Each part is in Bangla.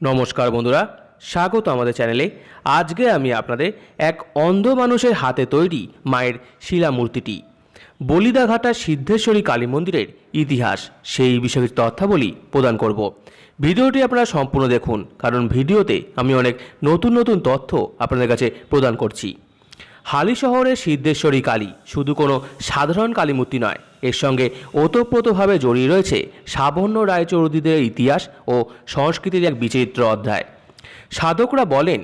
নমস্কার বন্ধুরা, স্বাগত আমাদের চ্যানেলে। আজকে আমি আপনাদের এক অন্ধ মানুষের হাতে তৈরি মায়ের শিলামূর্তিটি। বলিদাঘাটা সিদ্ধেশ্বরী কালী মন্দিরের ইতিহাস, সেই বিষয়ে তথ্যাবলী প্রদান করব। ভিডিওটি আপনারা সম্পূর্ণ দেখুন, কারণ ভিডিওতে আমি অনেক নতুন নতুন তথ্য আপনাদের কাছে প্রদান করছি। হালি শহরের সিদ্ধেশ্বরী কালী শুধু কোনো সাধারণ কালীমূর্তি নয় এর সঙ্গে ওতপ্রোতভাবে জড়িয়ে রয়েছে সাবর্ণ রায়চৌধুরীদের ইতিহাস ও সংস্কৃতির এক বিচিত্র অধ্যায়। সাধকরা বলেন,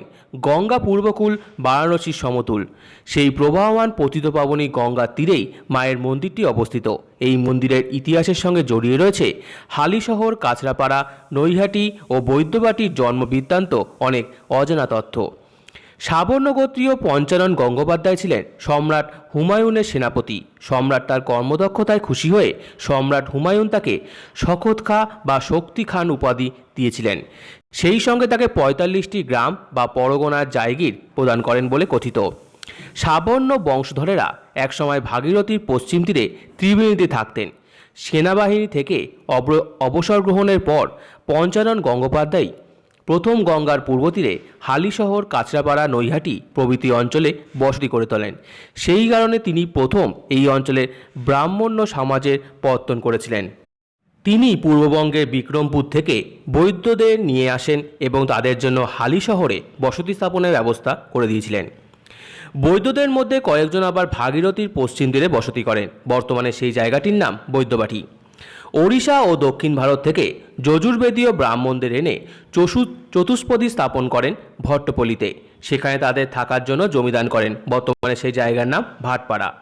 গঙ্গা পূর্বকুল বারাণসীর সমতুল। সেই প্রবাহমান পতিতপাবনী গঙ্গার তীরেই মায়ের মন্দিরটি অবস্থিত। এই মন্দিরের ইতিহাসের সঙ্গে জড়িয়ে রয়েছে হালিশহর কাছড়াপাড়া নৈহাটি ও বৈদ্যবাটির জন্মবৃত্তান্ত অনেক অজানা তথ্য। সাবর্ণ গোত্রীয় পঞ্চানন গঙ্গোপাধ্যায় ছিলেন সম্রাট হুমায়ুনের সেনাপতি। সম্রাট তার কর্মদক্ষতায় খুশি হয়ে সম্রাট হুমায়ুন তাকে শখত খা বা শক্তি খান উপাধি দিয়েছিলেন। সেই সঙ্গে তাকে পঁয়তাল্লিশটি গ্রাম বা পরগনার জায়গির প্রদান করেন বলে কথিত। সাবর্ণ বংশধরেরা একসময় ভাগীরথীর পশ্চিম তীরে ত্রিবেণীতে থাকতেন। সেনাবাহিনী থেকে অবসর গ্রহণের পর পঞ্চানন গঙ্গোপাধ্যায় প্রথম গঙ্গার পূর্ব তীরে হালিশহর কাছড়াপাড়া নৈহাটি প্রভৃতি অঞ্চলে বসতি করে তোলেন। সেই কারণে তিনি প্রথম এই অঞ্চলে ব্রাহ্মণ্য সমাজের পত্তন করেছিলেন। তিনি পূর্ববঙ্গের বিক্রমপুর থেকে বৈদ্যদের নিয়ে আসেন এবং তাদের জন্য হালি শহরে বসতি স্থাপনের ব্যবস্থা করে দিয়েছিলেন। বৈদ্যদের মধ্যে কয়েকজন আবার ভাগীরথীর পশ্চিম তীরে বসতি করেন। বর্তমানে সেই জায়গাটির নাম বৈদ্যবাটি। ওড়িশা ও দক্ষিণ ভারত থেকে যজুর্বেদীয় ব্রাহ্মণদের এনে চসু, চতুষ্পদী স্থাপন করেন ভট্টপল্লীতে। সেখানে তাদের থাকার জন্য জমিদান করেন। বর্তমানে সেই জায়গার নাম ভাটপাড়া।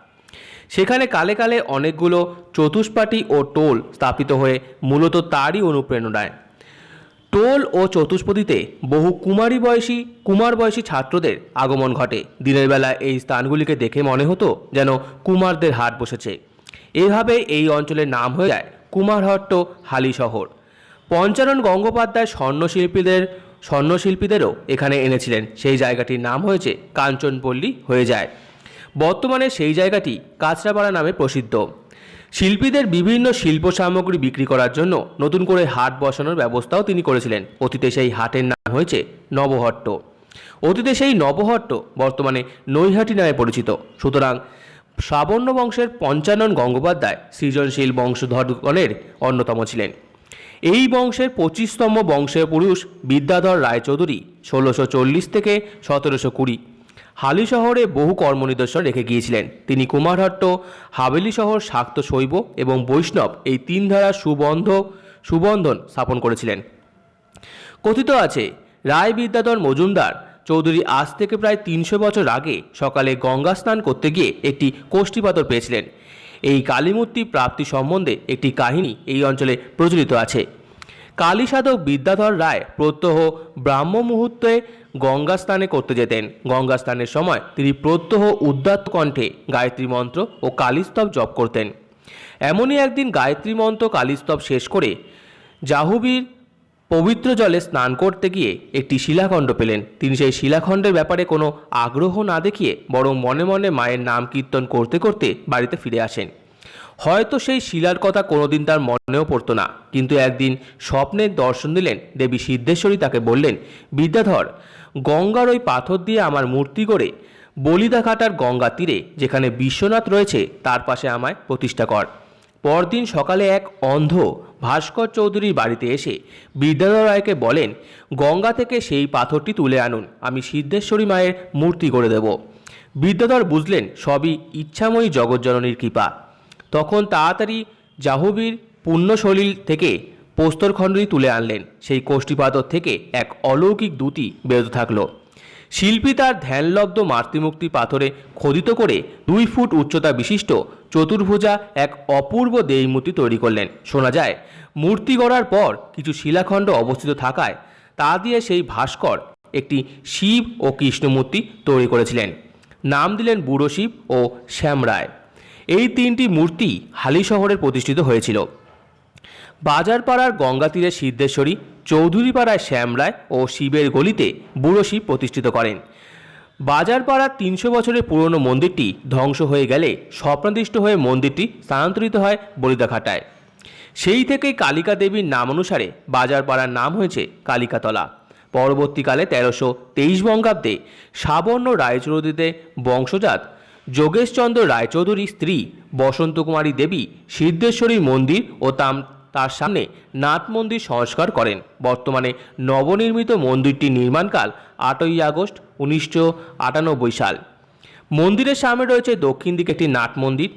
সেখানে কালে কালে অনেকগুলো চতুষ্পাটি ও টোল স্থাপিত হয়ে মূলত তারই অনুপ্রেরণায়। টোল ও চতুষ্পদীতে বহু কুমারী বয়সী, কুমার বয়সী ছাত্রদের আগমন ঘটে। দিনের বেলা এই স্থানগুলিকে দেখে মনে হতো যেন কুমারদের হাট বসেছে। এভাবে এই অঞ্চলের নাম হয়ে যায় কুমারহট্ট, হালি শহর। পঞ্চানন গঙ্গোপাধ্যায় স্বর্ণশিল্পীদের, স্বর্ণশিল্পীদেরও এখানে এনেছিলেন। সেই জায়গাটির নাম হয়েছে কাঞ্চনপল্লী হয়ে যায়। বর্তমানে সেই জায়গাটি কাঁচরাপাড়া নামে প্রসিদ্ধ। শিল্পীদের বিভিন্ন শিল্প সামগ্রী বিক্রি করার জন্য নতুন করে হাট বসানোর ব্যবস্থাও তিনি করেছিলেন। অতীতে সেই হাটের নাম হয়েছে নবহট্ট। অতীতে সেই নবহট্ট বর্তমানে নৈহাটি নামে পরিচিত। সুতরাং শ্রাবণ্য বংশের পঞ্চানন গঙ্গোপাধ্যায় সৃজনশীল বংশধরগণের অন্যতম ছিলেন। এই বংশের পঁচিশতম বংশের পুরুষ বিদ্যাধর রায়চৌধুরী ষোলোশো চল্লিশ থেকে সতেরোশো কুড়ি। হালি শহরে বহু কর্মনিদর্শন রেখে গিয়েছিলেন। তিনি কুমারহট্ট, হাবেলি শহর শাক্ত শৈব এবং বৈষ্ণব এই তিন ধারা সুবন্ধ, সুবন্ধন স্থাপন করেছিলেন। কথিত আছে, রায় বিদ্যাধর মজুমদার চৌধুরী আজ থেকে প্রায় তিনশো বছর আগে সকালে গঙ্গা স্নান করতে গিয়ে একটি কোষ্ঠীপাতর পেয়েছিলেন। এই কালীমূর্তি প্রাপ্তি সম্বন্ধে একটি কাহিনী এই অঞ্চলে প্রচলিত আছে। কালী সাধক বিদ্যাধর রায় প্রত্যহ ব্রাহ্ম মুহূর্তে গঙ্গা স্নানে করতে যেতেন। গঙ্গা স্নানের সময় তিনি প্রত্যহ উদ্দাত্ত কণ্ঠে গায়ত্রী মন্ত্র ও কালীস্তব জপ করতেন। এমনই একদিন গায়ত্রী মন্ত্র কালীস্তব শেষ করে জাহুবীর পবিত্র জলে স্নান করতে গিয়ে একটি শিলাখণ্ড পেলেন। তিনি সেই শিলাখণ্ডের ব্যাপারে কোনো আগ্রহ না দেখিয়ে বরং মনে মনে মায়ের নাম কীর্তন করতে করতে বাড়িতে ফিরে আসেন। হয়তো সেই শিলার কথা কোনোদিন তার মনেও পড়তো না, কিন্তু একদিন স্বপ্নে দর্শন দিলেন দেবী সিদ্ধেশ্বরী তাকে বললেন, বিদ্যাধর, গঙ্গার ওই পাথর দিয়ে আমার মূর্তি করে বলিদাঘাটার গঙ্গা তীরে যেখানে বিশ্বনাথ রয়েছে তার পাশে আমায় প্রতিষ্ঠা কর। পরদিন সকালে এক অন্ধ ভাস্কর চৌধুরীর বাড়িতে এসে বিদ্যাধর রায়কে বলেন, গঙ্গা থেকে সেই পাথরটি তুলে আনুন, আমি সিদ্ধেশ্বরী মায়ের মূর্তি করে দেব। বিদ্যাধর বুঝলেন, সবই ইচ্ছাময়ী জগজ্জননীর কৃপা। তখন তাড়াতাড়ি জাহবির পুণ্যশলীল থেকে প্রস্তরখণ্ডটি তুলে আনলেন। সেই কোষ্ঠীপাতর থেকে এক অলৌকিক দ্যুতি বেরোতে থাকল। শিল্পী তার ধ্যানলব্ধ মাতৃমুক্তি পাথরে খোদিত করে দুই ফুট উচ্চতা বিশিষ্ট চতুর্ভুজা এক অপূর্ব দেবীমূর্তি তৈরি করলেন। শোনা যায়, মূর্তি গড়ার পর কিছু শিলাখণ্ড অবস্থিত থাকায় তা দিয়ে সেই ভাস্কর একটি শিব ও কৃষ্ণমূর্তি তৈরি করেছিলেন। নাম দিলেন বুড়ো শিব ও শ্যামরায় এই তিনটি মূর্তি হালি শহরে প্রতিষ্ঠিত হয়েছিল। বাজারপাড়ার গঙ্গা তীরে সিদ্ধেশ্বরী চৌধুরীপাড়ায় শ্যামরায় ও শিবের গলিতে বুড়ো শিব প্রতিষ্ঠিত করেন। বাজারপাড়ার তিনশো বছরের পুরনো মন্দিরটি ধ্বংস হয়ে গেলে স্বপ্নাদিষ্ট হয়ে মন্দিরটি স্থানান্তরিত হয় বলিদাঘাটায়। সেই থেকেই কালিকা দেবীর নাম অনুসারে বাজারপাড়ার নাম হয়েছে কালিকাতলা। পরবর্তীকালে তেরোশো তেইশ বঙ্গাব্দে সাবর্ণ রায়চৌধুরীতে বংশজাত যোগেশচন্দ্র রায়চৌধুরীর স্ত্রী বসন্ত কুমারী দেবী সিদ্ধেশ্বরী মন্দির ও তাম তার সামনে নাথ মন্দির সংস্কার করেন। বর্তমানে নবনির্মিত মন্দিরটির নির্মাণকাল আটই আগস্ট উনিশশো আটানব্বই সাল। মন্দিরের সামনে রয়েছে দক্ষিণ দিকে একটি নাট মন্দির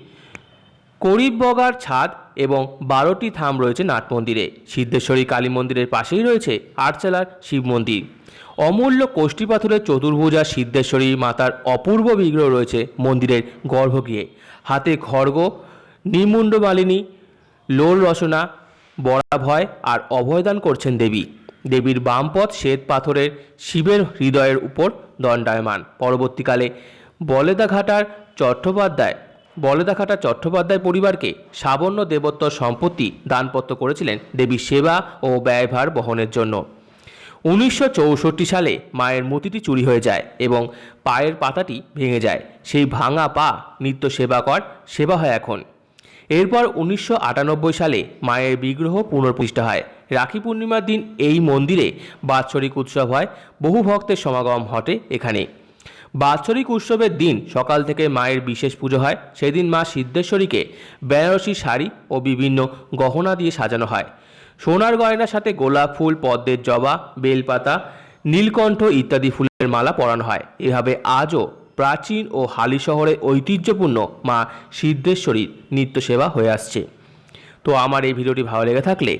করিব বগার ছাদ এবং বারোটি থাম রয়েছে নাট মন্দিরে। সিদ্ধেশ্বরী কালী মন্দিরের পাশেই রয়েছে আটচালার শিব মন্দির। অমূল্য কোষ্ঠী পাথরের চতুর্ভুজা সিদ্ধেশ্বরী মাতার অপূর্ব বিগ্রহ রয়েছে মন্দিরের গর্ভগৃহে। হাতে খড়গ নিমুণ্ড মালিনী লোল রসনা বরাভয় আর অভয়দান করছেন দেবী। দেবীর বামপথ শ্বেত পাথরের শিবের হৃদয়ের উপর দণ্ডায়মান। পরবর্তীকালে বলেদাঘাটার চট্টোপাধ্যায় বলেদাঘাটা চট্টোপাধ্যায় পরিবারকে সাবর্ণ দেবত্ব সম্পত্তি দানপত্র করেছিলেন দেবীর সেবা ও ব্যয়ভার বহনের জন্য। উনিশশো চৌষট্টি সালে মায়ের মূর্তিটি চুরি হয়ে যায় এবং পায়ের পাতাটি ভেঙে যায়। সেই ভাঙা পা নিত্য সেবা কর, সেবা হয় এখন। এরপর উনিশশো আটানব্বই সালে মায়ের বিগ্রহ পুনঃপ্রতিষ্ঠা হয়। রাখি পূর্ণিমার দিন এই মন্দিরে বাৎসরিক উৎসব হয়। বহু ভক্তের সমাগম ঘটে এখানে। বাৎসরিক উৎসবের দিন সকাল থেকে মায়ের বিশেষ পুজো হয়। সেদিন মা সিদ্ধেশ্বরীকে বেনারসি শাড়ি ও বিভিন্ন গহনা দিয়ে সাজানো হয়। সোনার গয়নার সাথে গোলাপ ফুল, পদ্মের জবা, বেলপাতা, নীলকণ্ঠ ইত্যাদি ফুলের মালা পরানো হয়। এভাবে আজও প্রাচীন ও হালি শহরে ঐতিহ্যপূর্ণ মা সিদ্ধেশ্বরীর নিত্য সেবা হয়ে আসছে। তো আমার এই ভিডিওটি ভালো লেগে থাকলে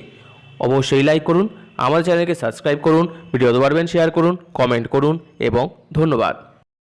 অবশ্যই লাইক করুন, আমার চ্যানেলকে সাবস্ক্রাইব করুন, ভিডিও পারবেন শেয়ার করুন কমেন্ট করুন এবং ধন্যবাদ।